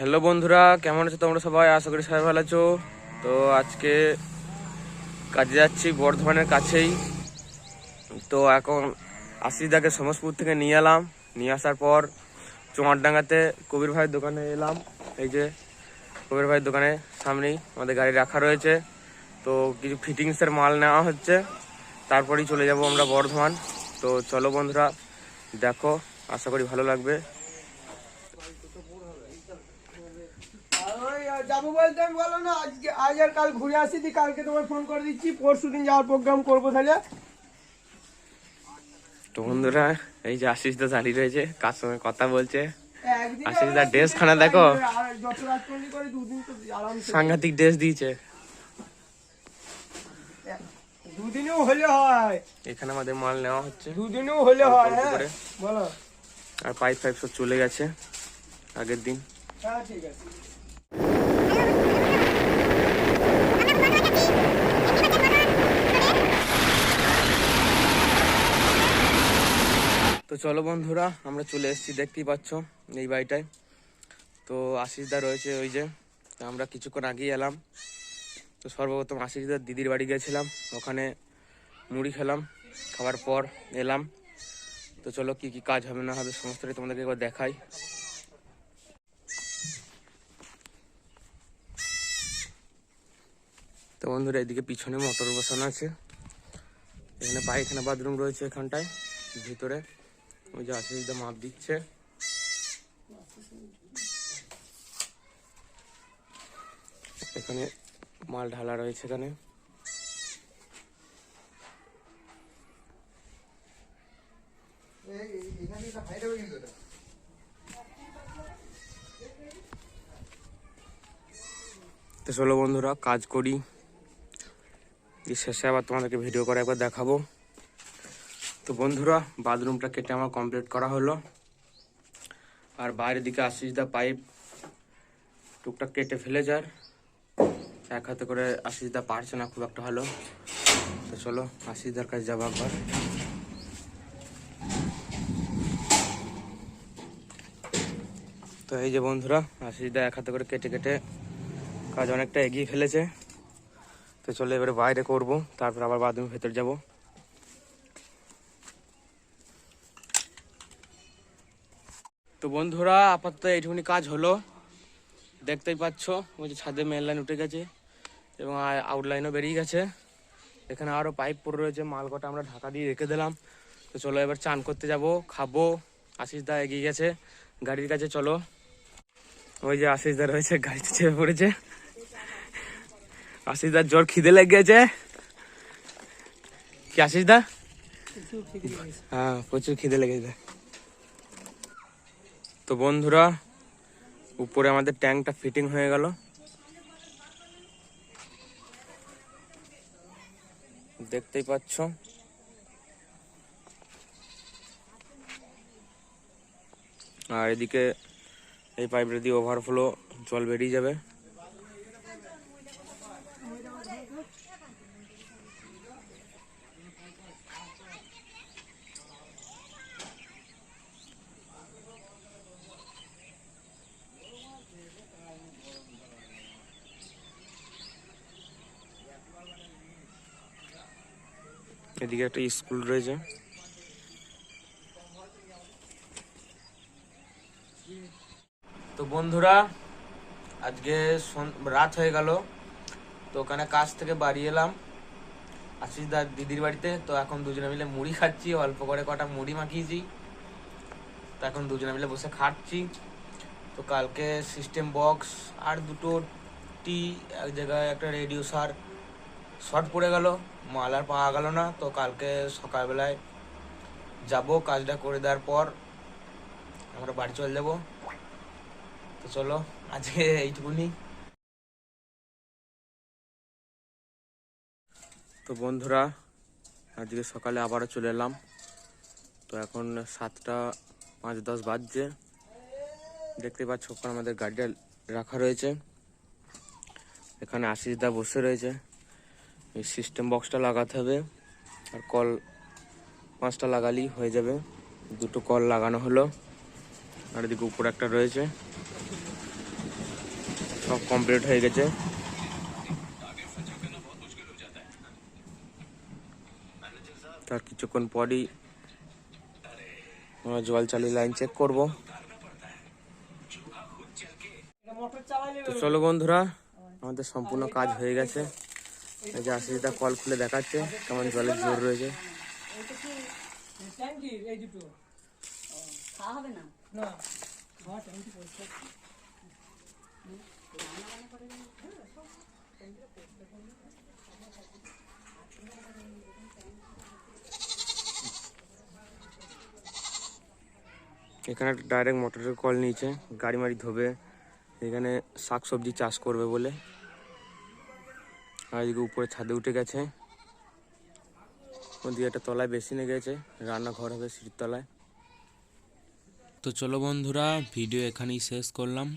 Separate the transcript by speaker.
Speaker 1: Hello বন্ধুরা, কেমন আছো তোমরা সবাই? আশা করি সবাই ভালো আছো। তো আজকে কাজে যাচ্ছি, বর্ধমানের কাছেই। তো এখন আশিদাকে সমসপুর থেকে নিয়ে এলাম। নিয়ে আসার পর চোঁয়ারডাঙ্গাতে কবির ভাইয়ের দোকানে এলাম। এই যে কবির ভাইয়ের দোকানে সামনেই আমাদের গাড়ি রাখা রয়েছে। তো কিছু ফিটিংসের মাল নেওয়া হচ্ছে। তারপরেই চলে যাব আমরা বর্ধমান। তো চলো বন্ধুরা, দেখো, আশা করি ভালো লাগবে
Speaker 2: ওই যাব বলতে আমি বলো না আজকে আজ আর কাল ঘুরে আসি দি কালকে তোমায় ফোন করে দিচ্ছি পরশু দিন যাওয়ার প্রোগ্রাম করব তাহলে।
Speaker 1: তো বন্ধুরা এই যে আশিস দা দাঁড়িয়ে রয়েছে কার সঙ্গে কথা বলছে? আশিস দা ড্রেস খানা দেখো। সাংঘাতিক ড্রেস দিয়েছে।
Speaker 2: দুদিনেও হলে হয়।
Speaker 1: এখানে আমাদের মাল নেওয়া হচ্ছে।
Speaker 2: দুদিনেও হলে হয় হ্যাঁ বলো।
Speaker 1: আর পাইপ ফাইপ সব চলে গেছে আগের দিন।
Speaker 2: হ্যাঁ ঠিক আছে।
Speaker 1: চলো বন্ধুরা, আমরা চলে এসেছি, দেখতেই পাচ্ছ এই বাড়িটায়। তো আশিস দা রয়েছে ওই যে আমরা কিছুক্ষণ আগেই এলাম। তো সর্বপ্রথম আশিস দার দিদির বাড়ি গেছিলাম, ওখানে মুড়ি খেলাম, খাওয়ার পর এলাম। তো চলো কি কি কাজ হবে না হবে সমস্তটাই তোমাদেরকে একবার দেখাই। তো বন্ধুরা, এদিকে পিছনে মোটর বসানো আছে। এখানে পায়খানা বাথরুম রয়েছে এখানটায়, ভিতরে। ওই যে আশিস দা মাপ দিচ্ছে। এখানে মাল ঢালা রয়েছে এখানে। তো চলো বন্ধুরা, কাজ করি। শেষে আবার তোমাদেরকে ভিডিও করে একবার দেখাবো। তো বন্ধুরা, বাথরুমটা কেটে আমার কমপ্লিট করা হলো। আর বাইরের দিকে আশিস দা পাইপ টুকটাক কেটে ফেলে যার। এক হাতে করে আশিস দা পারছে না, খুব একটা ভালো। তো চলো আশিস দার কাছে যাব একবার। তো এই যে বন্ধুরা আশিস দা এক হাতে করে কেটে কেটে কাজ অনেকটা এগিয়ে ফেলেছে। তো চলো এবারে বাইরে করব, তারপর আবার বাথরুমের ভেতর যাব। তো বন্ধুরা আপাতত এইটুকুনি কাজ হলো। দেখতেই পাচ্ছ ওই যে ছাদে মেন লাইন উঠে গেছে এবং আউটলাইনও বেরিয়ে গেছে। এখানে আরও পাইপ পড়ে রয়েছে মাল কটা আমরা ঢাকা দিয়ে রেখে দিলাম। তো চলো এবার চান করতে যাব খাব। আশিস দা এগিয়ে গেছে গাড়ির কাছে চলো। ওই যে আশিস দা রয়েছে গাড়িতে চেপে পড়েছে। আশিস দার জ্বর খিদে লেগে গেছে কি আশিস দা হ্যাঁ প্রচুর খিদে লেগেছে। তো বন্ধুরা, উপরে আমাদের ট্যাঙ্কটা ফিটিং হয়ে গেল। দেখতেই পাচ্ছ? আর এদিকে এই পাইপটা দিয়ে ওভারফ্লো জল বেরিয়ে যাবে। এদিকে একটা স্কুল রয়েছে। তো বন্ধুরা, আজকে রাত হয়ে গেল। তো ওখানে কাজ থেকে বাড়ি এলাম। দার দিদির বাড়িতে। তো এখন দুজনে মিলে মুড়ি খাচ্ছি। অল্প করে কটা মুড়ি মাখিয়েছি। তো এখন দুজনে মিলে বসে খাচ্ছি। তো কালকে সিস্টেম বক্স আর দুটো টি এক জায়গায় একটা রেডিও সার শর্ট পড়ে গেল মাল আর পাওয়া গেল না। তো কালকে সকালবেলায় যাব, কাজটা করে দেওয়ার পর আমরা বাড়ি চলে যাব। তো চলো, আজকে এইটুকুনি। তো বন্ধুরা, আজকে সকালে আবারও চলে এলাম। তো এখন সাতটা পাঁচ দশ বাজছে। দেখতে পাচ্ছ, ওখানে আমাদের গাড়িটা রাখা রয়েছে। এখানে আশিস দা বসে রয়েছে। এই সিস্টেম বক্সটা লাগাতে হবে। আর কল পাঁচটা লাগালেই হয়ে যাবে। দুটো কল লাগানো হলো। আর এদিকে উপরে একটা রয়েছে। সব কমপ্লিট হয়ে গেছে। তার কিছুক্ষণ পরই আমরা জল চালিয়ে লাইন চেক করব। তো চলো বন্ধুরা, আমাদের সম্পূর্ণ কাজ হয়ে গেছে। এই যে আশিসদা কল খুলে দেখাচ্ছে কেমন জলের জোর রয়েছে।
Speaker 2: ট্যাঙ্কি? এই দুটো।
Speaker 3: খাওয়া হবে না?
Speaker 2: না খাওয়া ট্যাঙ্কি পরিষ্কার
Speaker 1: এখানে ডাইরেক্ট মোটরের কল নিয়েছে গাড়ি মাড়ি ধোবে এখানে শাক সবজি চাষ করবে বলে। আর এদিকে উপরে ছাদে উঠে গেছে। ওদিকে একটা তলায় বেসিনে গেছে, রান্নাঘর হবে সিঁড়ির তলায়। তো চলো বন্ধুরা, ভিডিও এখানেই শেষ করলাম।